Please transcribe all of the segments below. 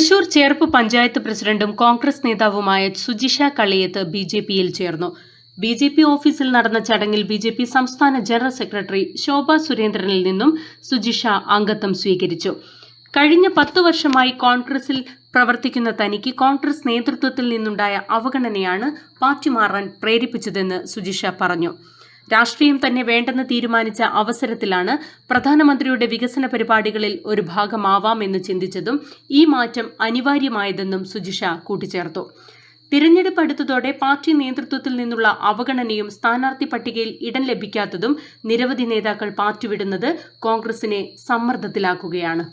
തൃശൂർ ചേർപ്പ് പഞ്ചായത്ത് പ്രസിഡന്റും കോൺഗ്രസ് നേതാവുമായ Sujisha Kaliyath B J പിയിൽ ചേർന്നു. ബി ജെ പി ഓഫീസിൽ നടന്ന ചടങ്ങിൽ ബി ജെ പി സംസ്ഥാന ജനറൽ സെക്രട്ടറി ശോഭ സുരേന്ദ്രനിൽ നിന്നും സുജിഷ അംഗത്വം സ്വീകരിച്ചു. കഴിഞ്ഞ പത്ത് വർഷമായി കോൺഗ്രസിൽ പ്രവർത്തിക്കുന്ന തനിക്ക് കോൺഗ്രസ് നേതൃത്വത്തിൽ നിന്നുണ്ടായ അവഗണനയാണ് പാർട്ടി മാറാൻ പ്രേരിപ്പിച്ചതെന്ന് സുജിഷ പറഞ്ഞു. രാഷ്ട്രീയം തന്നെ വേണ്ടെന്ന് തീരുമാനിച്ച അവസരത്തിലാണ് പ്രധാനമന്ത്രിയുടെ വികസന പരിപാടികളിൽ ഒരു ഭാഗമാവാമെന്ന് ചിന്തിച്ചതും ഈ മാറ്റം അനിവാര്യമായതെന്നും സുജിഷ കൂട്ടിച്ചേർത്തു. തിരഞ്ഞെടുപ്പ് അടുത്തതോടെ പാർട്ടി നേതൃത്വത്തിൽ നിന്നുള്ള അവഗണനയും സ്ഥാനാർത്ഥി പട്ടികയിൽ ഇടം ലഭിക്കാത്തതും നിരവധി നേതാക്കൾ പാർട്ടി വിടുന്നത് കോൺഗ്രസിനെ സമ്മർദ്ദത്തിലാക്കുകയാണ്.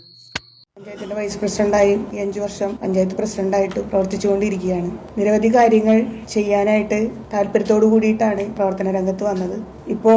പഞ്ചായത്തിന്റെ വൈസ് പ്രസിഡന്റായി അഞ്ചു വർഷം പഞ്ചായത്ത് പ്രസിഡന്റായിട്ട് പ്രവർത്തിച്ചുകൊണ്ടിരിക്കുകയാണ്. നിരവധി കാര്യങ്ങൾ ചെയ്യാനായിട്ട് താല്പര്യത്തോടു കൂടിയിട്ടാണ് പ്രവർത്തന രംഗത്ത് വന്നത്. ഇപ്പോ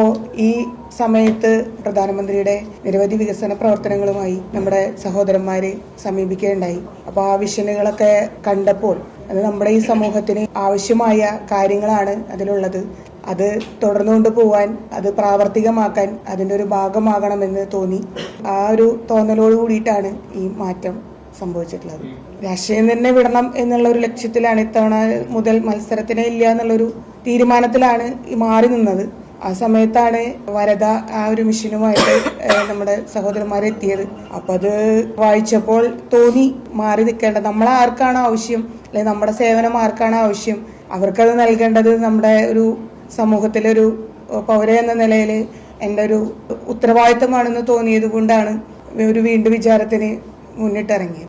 ഈ സമയത്ത് പ്രധാനമന്ത്രിയുടെ നിരവധി വികസന പ്രവർത്തനങ്ങളുമായി നമ്മുടെ സഹോദരന്മാരെ സമീപിക്കുകയുണ്ടായി. അപ്പോൾ ആ വിഷനുകളൊക്കെ കണ്ടപ്പോൾ അത് നമ്മുടെ ഈ സമൂഹത്തിന് ആവശ്യമായ കാര്യങ്ങളാണ് അതിലുള്ളത്. അത് തുടർന്നുകൊണ്ട് പോവാൻ അത് പ്രാവർത്തികമാക്കാൻ അതിന്റെ ഒരു ഭാഗമാകണമെന്ന് തോന്നി. ആ ഒരു തോന്നലോട് കൂടിയിട്ടാണ് ഈ മാറ്റം സംഭവിച്ചിട്ടുള്ളത്. രാഷ്ട്രീയം തന്നെ വിടണം എന്നുള്ള ഒരു ലക്ഷ്യത്തിലാണ് ഇത്തവണ മുതൽ മത്സരത്തിനെ ഇല്ല എന്നുള്ളൊരു തീരുമാനത്തിലാണ് മാറി നിന്നത്. ആ സമയത്താണ് വരദ ആ ഒരു മിഷനുമായിട്ട് നമ്മുടെ സഹോദരന്മാരെ എത്തിയത്. അപ്പൊ അത് വായിച്ചപ്പോൾ തോന്നി മാറി നിൽക്കേണ്ടത് നമ്മൾ ആർക്കാണ് ആവശ്യം? അല്ലെങ്കിൽ നമ്മുടെ സേവനം ആർക്കാണ് ആവശ്യം? അവർക്കത് നൽകേണ്ടത് നമ്മുടെ ഒരു സമൂഹത്തിലെ ഒരു പൗര എന്ന നിലയിൽ എന്റെ ഒരു ഉത്തരവാദിത്തമാണെന്ന് തോന്നിയത് കൊണ്ടാണ് ഒരു വീണ്ടും വിചാരത്തിന് മുന്നിട്ടിറങ്ങിയത്.